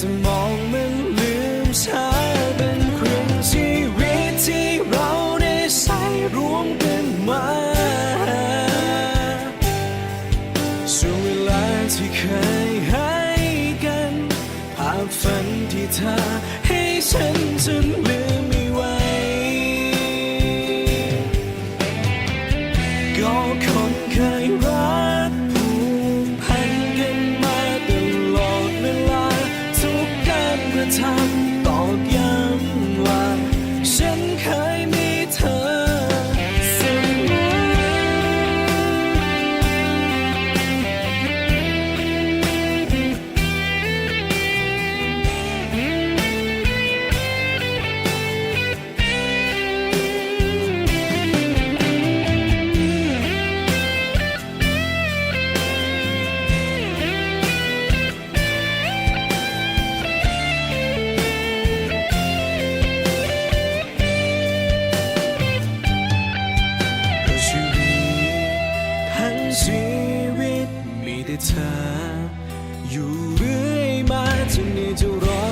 สมองมันลืมช้าเป็นครึ่งชีวิตที่เราได้ใช้รวมกันมาช่วงเวลาที่เคยให้กันภาพฝันที่เธอ 他 อยู่เรื่อยมาจะนี่จะรอ